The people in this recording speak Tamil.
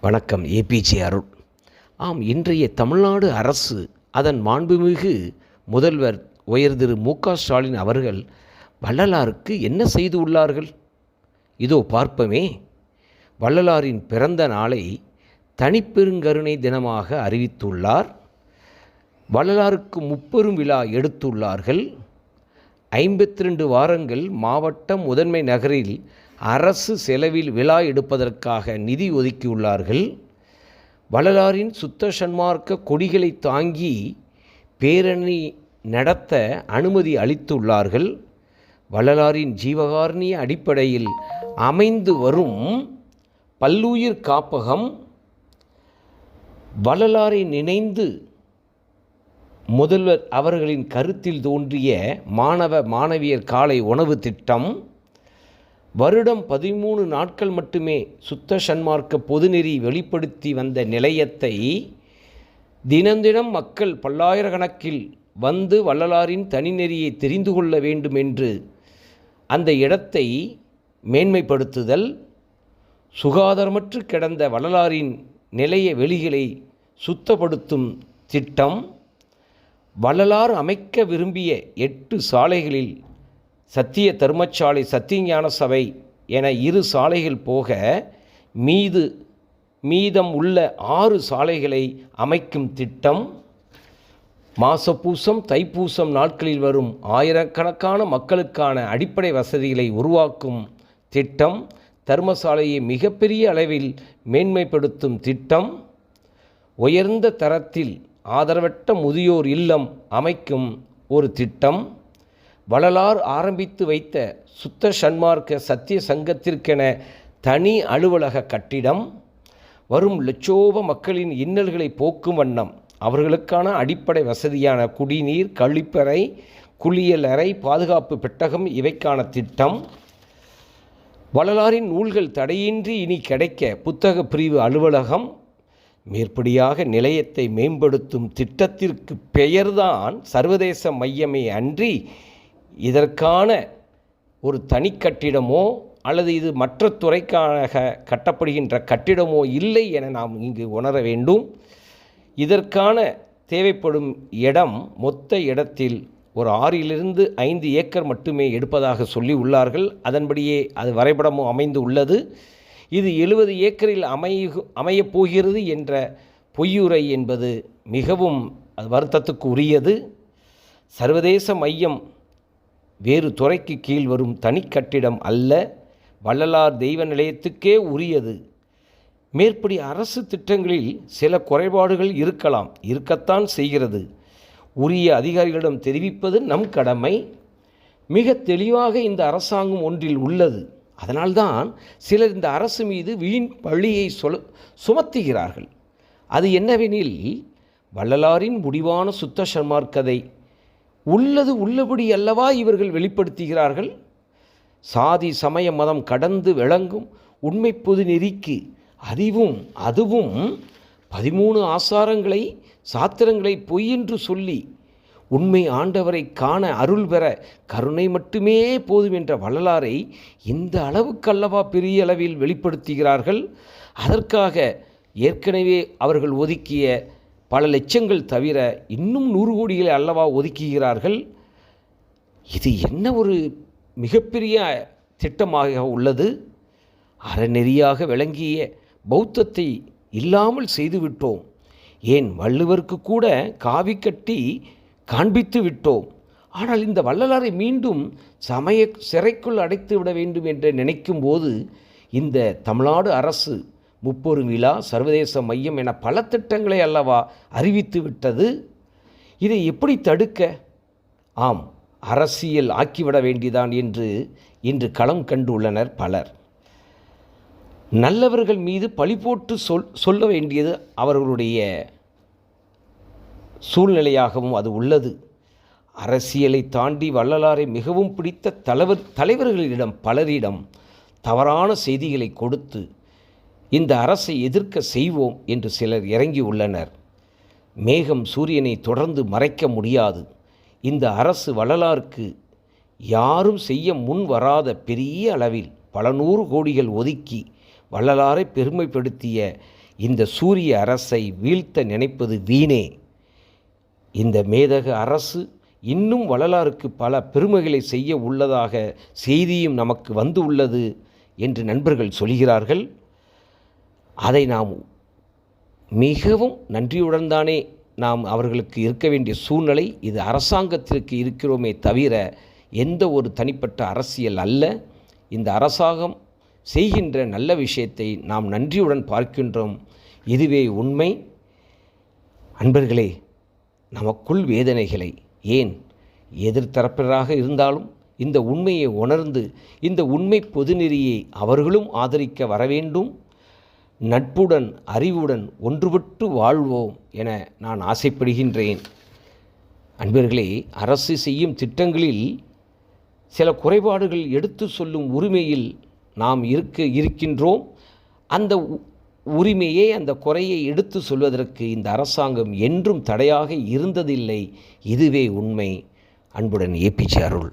வணக்கம் ஏபிஜே அருள். ஆம் இன்றைய தமிழ்நாடு அரசு அதன் மாண்புமிகு முதல்வர் உயர் திரு மு க ஸ்டாலின் அவர்கள் வள்ளலாருக்கு என்ன செய்து உள்ளார்கள்? இதோ பார்ப்போமே. வள்ளலாரின் பிறந்த நாளை தனிப்பெருங்கருணை தினமாக அறிவித்துள்ளார். வள்ளலாருக்கு முப்பெரும் விழா எடுத்துள்ளார்கள். ஐம்பத்தி ரெண்டு வாரங்கள் மாவட்ட முதன்மை நகரில் அரசு செலவில் விழா எடுப்பதற்காக நிதி ஒதுக்கியுள்ளார்கள். வள்ளலாரின் சுத்த சன்மார்க்க கொடிகளை தாங்கி பேரணி நடத்த அனுமதி அளித்துள்ளார்கள். வள்ளலாரின் ஜீவகாரணிய அடிப்படையில் அமைந்து வரும் பல்லுயிர் காப்பகம் வள்ளலாரை நினைந்து முதல்வர் அவர்களின் கருத்தில் தோன்றிய மாணவ மாணவியர் காலை உணவு திட்டம் வருடம் பதிமூணு நாட்கள் மட்டுமே சுத்த சன்மார்க்க பொதுநெறி வெளிப்படுத்தி வந்த நிலையத்தை தினந்தினம் மக்கள் பல்லாயிரக்கணக்கில் வந்து வள்ளலாரின் தனிநெறியை தெரிந்து கொள்ள வேண்டும் என்று அந்த இடத்தை மேன்மைப்படுத்துதல் சுகாதாரமற்று கிடந்த வள்ளலாரின் நிலைய வெளிகளை சுத்தப்படுத்தும் திட்டம் வள்ளலார் அமைக்க விரும்பிய எட்டு சாலைகளில் சத்திய தர்மசாலை சத்தியஞான சபை என இரு சாலைகள் போக மீது மீதம் உள்ள ஆறு சாலைகளை அமைக்கும் திட்டம் மாசப்பூசம் தைப்பூசம் நாட்களில் வரும் ஆயிரக்கணக்கான மக்களுக்கான அடிப்படை வசதிகளை உருவாக்கும் திட்டம் தர்மசாலையை மிகப்பெரிய அளவில் மேன்மைப்படுத்தும் திட்டம் உயர்ந்த தரத்தில் ஆதரவற்ற முதியோர் இல்லம் அமைக்கும் ஒரு திட்டம். வள்ளலார் ஆரம்பித்து வைத்த சுத்த சன்மார்க்க சத்திய சங்கத்திற்கென தனி அலுவலக கட்டிடம் வரும் லட்சோப மக்களின் இன்னல்களை போக்கும் வண்ணம் அவர்களுக்கான அடிப்படை வசதியான குடிநீர் கழிப்பறை குளியல் அறை பாதுகாப்பு பெட்டகம் இவைக்கான திட்டம். வள்ளலாரின் நூல்கள் தடையின்றி இனி கிடைக்க புத்தக பிரிவு அலுவலகம் மேற்படியாக நிலையத்தை மேம்படுத்தும் திட்டத்திற்கு பெயர்தான் சர்வதேச மையமே அன்றி இதற்கான ஒரு தனி கட்டிடமோ அல்லது இது மற்ற துறைக்காக கட்டப்படுகின்ற கட்டிடமோ இல்லை என நாம் இங்கு உணர வேண்டும். இதற்கான தேவைப்படும் இடம் மொத்த இடத்தில் ஒரு ஆறிலிருந்து ஐந்து ஏக்கர் மட்டுமே எடுப்பதாக சொல்லி உள்ளார்கள். அதன்படியே அது வரைபடமும் அமைந்து உள்ளது. இது எழுபது ஏக்கரில் அமைய அமையப் போகிறது என்ற பொய்யுரை என்பது மிகவும் அது வருத்தத்துக்கு உரியது. சர்வதேச மையம் வேறு துறைக்கு கீழ் வரும் தனி கட்டிடம் அல்ல வள்ளலார் தெய்வ நிலையத்துக்கே உரியது. மேற்படி அரசு திட்டங்களில் சில குறைபாடுகள் இருக்கலாம் இருக்கத்தான் செய்கிறது. உரிய அதிகாரிகளிடம் தெரிவிப்பது நம் கடமை. மிக தெளிவாக இந்த அரசாங்கம் ஒன்றில் உள்ளது. அதனால்தான் சிலர் இந்த அரசு மீது வீண் பழியை சொல் சுமத்துகிறார்கள். அது என்னவெனில் வள்ளலாரின் முடிவான சுத்த சன்மார்க்கதை உள்ளது உள்ளபடி அல்லவா இவர்கள் வெளிப்படுத்துகிறார்கள்? சாதி சமய மதம் கடந்து விளங்கும் உண்மை பொது நெறிக்கு அறிவும் அதுவும் பதிமூணு ஆசாரங்களை சாத்திரங்களை பொய் என்று சொல்லி உண்மை ஆண்டவரை காண அருள் பெற கருணை மட்டுமே போதும் என்ற வள்ளலாரை இந்த அளவுக்கல்லவா பெரிய அளவில் வெளிப்படுத்துகிறார்கள்? அதற்காக ஏற்கனவே அவர்கள் ஒதுக்கிய பல லட்சங்கள் தவிர இன்னும் நூறு கோடிகளை அல்லவா ஒதுக்குகிறார்கள்? இது என்ன ஒரு மிகப்பெரிய திட்டமாக உள்ளது? அறநெறியாக விளங்கிய பௌத்தத்தை இல்லாமல் செய்துவிட்டோம். ஏன் வள்ளுவருக்கு கூட காவி கட்டி காண்பித்து விட்டோம்? ஆனால் இந்த வள்ளலாரை மீண்டும் சமய சிறைக்குள் அடைத்து விட வேண்டும் என்று நினைக்கும் போது இந்த தமிழ்நாடு அரசு முப்பொரு விழா சர்வதேச மையம் என பல திட்டங்களை அல்லவா அறிவித்து விட்டது. இதை எப்படி தடுக்க? ஆம் அரசியல் ஆக்கிவிட வேண்டிதான் என்று இன்று களம் கண்டுள்ளனர் பலர். நல்லவர்கள் மீது பழி போட்டு சொல் சொல்ல வேண்டியது அவர்களுடைய சூழ்நிலையாகவும் அது உள்ளது. அரசியலை தாண்டி வள்ளலாரை மிகவும் பிடித்த தலைவர் தலைவர்களிடம் பலரிடம் தவறான செய்திகளை கொடுத்து இந்த அரசை எதிர்க்க செய்வோம் என்று சிலர் இறங்கி உள்ளனர். மேகம் சூரியனை தொடர்ந்து மறைக்க முடியாது. இந்த அரசு வள்ளலாருக்கு யாரும் செய்ய முன் வராத பெரிய அளவில் பல நூறு கோடிகள் ஒதுக்கி வள்ளலாரை பெருமைப்படுத்திய இந்த சூரிய அரசை வீழ்த்த நினைப்பது வீணே. இந்த மேதக அரசு இன்னும் வள்ளலாருக்கு பல பெருமைகளை செய்ய உள்ளதாக செய்தியும் நமக்கு வந்து உள்ளது என்று நண்பர்கள் சொல்கிறார்கள். அதை நாம் மிகவும் நன்றியுடன் தானே நாம் அவர்களுக்கு இருக்க வேண்டிய சூழ்நிலை இது அரசாங்கத்திற்கு இருக்கிறோமே தவிர எந்த ஒரு தனிப்பட்ட அரசியல் அல்ல. இந்த அரசாங்கம் செய்கின்ற நல்ல விஷயத்தை நாம் நன்றியுடன் பார்க்கின்றோம். இதுவே உண்மை. அன்பர்களே நமக்குள் வேதனைகளை ஏன் எதிர்த்தரப்பினராக இருந்தாலும் இந்த உண்மையை உணர்ந்து இந்த உண்மை பொதுநெறியை அவர்களும் ஆதரிக்க வர வேண்டும். நட்புடன் அறிவுடன் ஒன்றுபட்டு வாழ்வோம் என நான் ஆசைப்படுகின்றேன். அன்பர்களே அரசு செய்யும் திட்டங்களில் சில குறைபாடுகள் எடுத்து சொல்லும் உரிமையில் நாம் இருக்க இருக்கின்றோம். அந்த உ- உரிமையை அந்த குறையை எடுத்து சொல்வதற்கு இந்த அரசாங்கம் என்றும் தடையாக இருந்ததில்லை. இதுவே உண்மை. அன்புடன் ஏபிஜே அருள்.